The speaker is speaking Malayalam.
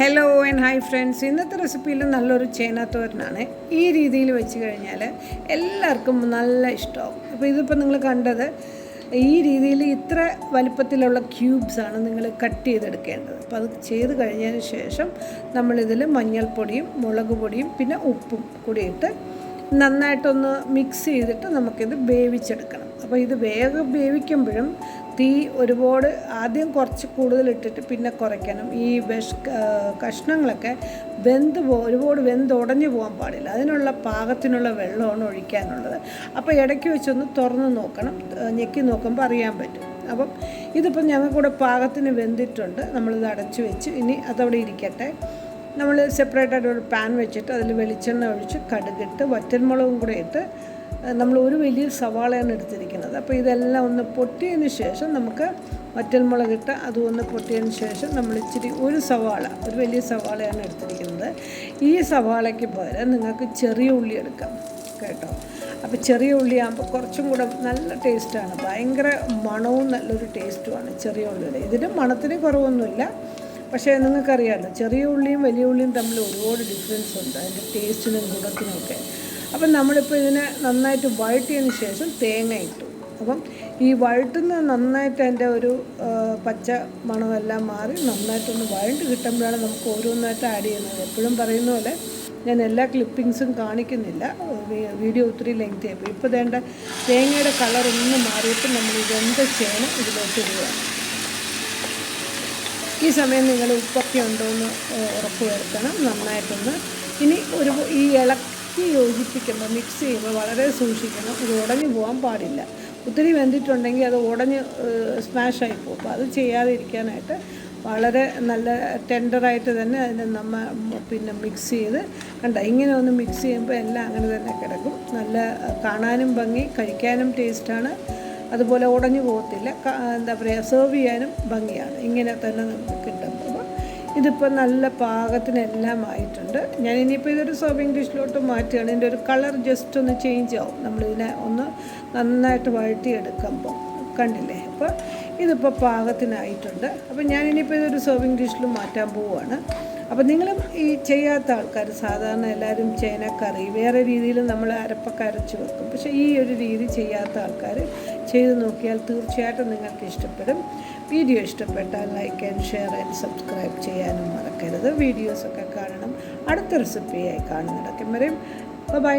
ഹലോ ആൻഡ് ഹായ് ഫ്രണ്ട്സ് ഇന്നത്തെ റെസിപ്പിയിൽ നല്ലൊരു ചേനാത്തോരനാണ്. ഈ രീതിയിൽ വെച്ച് കഴിഞ്ഞാൽ എല്ലാവർക്കും നല്ല ഇഷ്ടമാവും. അപ്പോൾ ഇതിപ്പോൾ നിങ്ങൾ കണ്ടത് ഈ രീതിയിൽ ഇത്ര വലിപ്പത്തിലുള്ള ക്യൂബ്സാണ് നിങ്ങൾ കട്ട് ചെയ്തെടുക്കേണ്ടത്. അപ്പോൾ അത് ചെയ്ത് കഴിഞ്ഞതിന് ശേഷം നമ്മളിതിൽ മഞ്ഞൾപ്പൊടിയും മുളക് പൊടിയും പിന്നെ ഉപ്പും കൂടി ഇട്ട് നന്നായിട്ടൊന്ന് മിക്സ് ചെയ്തിട്ട് നമുക്കിത് വേവിച്ചെടുക്കണം. അപ്പോൾ ഇത് വേഗം വേവിക്കുമ്പോഴും തീ ഒരുപാട് ആദ്യം കുറച്ച് കൂടുതൽ ഇട്ടിട്ട് പിന്നെ കുറയ്ക്കണം. ഈ വിഷ കഷ്ണങ്ങളൊക്കെ വെന്ത് പോ ഒരുപാട് വെന്ത് ഉടഞ്ഞു പോകാൻ പാടില്ല. അതിനുള്ള പാകത്തിനുള്ള വെള്ളമാണ് ഒഴിക്കാനുള്ളത്. അപ്പോൾ ഇടയ്ക്ക് വെച്ചൊന്ന് തുറന്ന് നോക്കണം. ഞെക്കി നോക്കുമ്പോൾ അറിയാൻ പറ്റും. അപ്പം ഇതിപ്പം ഞങ്ങൾക്കൂടെ പാകത്തിന് വെന്തിട്ടുണ്ട്. നമ്മളിത് അടച്ചു വെച്ച് ഇനി അതവിടെ ഇരിക്കട്ടെ. നമ്മൾ സെപ്പറേറ്റ് ആയിട്ട് ഒരു പാൻ വെച്ചിട്ട് അതിൽ വെളിച്ചെണ്ണ ഒഴിച്ച് കടുകിട്ട് വറ്റൽമുളകും കൂടെ ഇട്ട് നമ്മൾ ഒരു വലിയ സവാളയാണ് എടുത്തിരിക്കുന്നത്. അപ്പോൾ ഇതെല്ലാം ഒന്ന് പൊട്ടിയതിന് ശേഷം നമുക്ക് വറ്റൽമുളകിട്ട് അതും ഒന്ന് പൊട്ടിയതിന് ശേഷം നമ്മൾ ഇച്ചിരി ഒരു സവാള ഒരു വലിയ സവാളയാണ് എടുത്തിരിക്കുന്നത്. ഈ സവാളയ്ക്ക് പകരം നിങ്ങൾക്ക് ചെറിയ ഉള്ളി എടുക്കാം കേട്ടോ. അപ്പോൾ ചെറിയ ഉള്ളിയാകുമ്പോൾ കുറച്ചും കൂടെ നല്ല ടേസ്റ്റാണ്. ഭയങ്കര മണവും നല്ലൊരു ടേസ്റ്റുമാണ് ചെറിയ ഉള്ളിയുടെ. ഇതിന് മണത്തിന് കുറവൊന്നുമില്ല. പക്ഷേ നിങ്ങൾക്കറിയാമല്ലോ ചെറിയ ഉള്ളിയും വലിയ ഉള്ളിയും തമ്മിൽ ഒരുപാട് ഡിഫറൻസ് ഉണ്ട്. അതിന്റെ ടേസ്റ്റിനും ഗുണത്തിനും ഒക്കെ. അപ്പം നമ്മളിപ്പോൾ ഇതിനെ നന്നായിട്ട് വഴറ്റിയതിന് ശേഷം തേങ്ങ ഇട്ടു. അപ്പം ഈ വഴറ്റുന്ന നന്നായിട്ട് അതിന്റെ ഒരു പച്ച മണമെല്ലാം മാറി നന്നായിട്ടൊന്ന് വഴണ്ട് കിട്ടുമ്പോഴാണ് നമുക്ക് ഓരോന്നായിട്ട് ആഡ് ചെയ്യുന്നത്. എപ്പോഴും പറയുന്ന പോലെ ഞാൻ എല്ലാ ക്ലിപ്പിങ്സും കാണിക്കുന്നില്ല. വീഡിയോ ഒത്തിരി ലെങ്ത് ആയിപ്പോൾ ഇപ്പോൾ വേണ്ട തേങ്ങയുടെ കളറൊന്നും മാറിയിട്ട് നമ്മൾ ഇതെന്ത് ചെയ്യണം ഇതിലോട്ട് ഇടുക. ഈ സമയം നിങ്ങൾ ഉപ്പൊക്കെ ഉണ്ടോ എന്ന് ഉറപ്പ് വരുത്തണം. നന്നായിട്ടൊന്ന് ഇനി ഒരു ഈ ഇളക്കി യോജിപ്പിക്കുമ്പോൾ മിക്സ് ചെയ്യുമ്പോൾ വളരെ സൂക്ഷിക്കണം. ഇത് ഉടഞ്ഞു പോകാൻ പാടില്ല. ഒത്തിരി വെന്തിട്ടുണ്ടെങ്കിൽ അത് ഉടഞ്ഞ് സ്മാഷായി പോകും. അപ്പോൾ അത് ചെയ്യാതിരിക്കാനായിട്ട് വളരെ നല്ല ടെൻഡറായിട്ട് തന്നെ അതിനെ നമ്മൾ പിന്നെ മിക്സ് ചെയ്ത് കണ്ട ഇങ്ങനെ ഒന്ന് മിക്സ് ചെയ്യുമ്പോൾ എല്ലാം അങ്ങനെ തന്നെ കിടക്കും. നല്ല കാണാനും ഭംഗി കഴിക്കാനും ടേസ്റ്റാണ് അതുപോലെ ഉടഞ്ഞു പോകത്തില്ല. എന്താ പറയുക സെർവ് ചെയ്യാനും ഭംഗിയാണ്. ഇങ്ങനെ തന്നെ നമുക്ക് ഇതിപ്പോൾ നല്ല പാകത്തിനെല്ലാം ആയിട്ടുണ്ട് ഞാൻ ഇനിയിപ്പോൾ ഇതൊരു സെർവിങ് ഡിഷിലോട്ട് മാറ്റുകയാണ്. ഇതിന്റെ ഒരു കളർ ജസ്റ്റ് ഒന്ന് ചേഞ്ച് ആവും. നമ്മളിതിനെ ഒന്ന് നന്നായിട്ട് വഴറ്റിയെടുക്കുമ്പോൾ കണ്ടില്ലേ? അപ്പോൾ ഇതിപ്പോൾ പാകത്തിനായിട്ടുണ്ട്. അപ്പോൾ ഞാനിനിയിപ്പോൾ ഇതൊരു സെർവിങ് ഡിഷിൽ മാറ്റാൻ പോവുകയാണ്. അപ്പോൾ നിങ്ങളും ഈ ചെയ്യാത്ത ആൾക്കാർ സാധാരണ എല്ലാവരും ചേനക്കറി വേറെ രീതിയിൽ നമ്മൾ അരപ്പൊക്കെ അരച്ച് വെക്കും. പക്ഷേ ഈ ഒരു രീതി ചെയ്യാത്ത ആൾക്കാർ ചെയ്ത് നോക്കിയാൽ തീർച്ചയായിട്ടും നിങ്ങൾക്ക് ഇഷ്ടപ്പെടും. വീഡിയോ ഇഷ്ടപ്പെട്ടാൽ like and share and subscribe ചെയ്യാനും മറക്കരുത്. വീഡിയോസൊക്കെ കാണണം. അടുത്ത റെസിപ്പിയായി കാണുന്നിടക്കും വരെയും ബൈ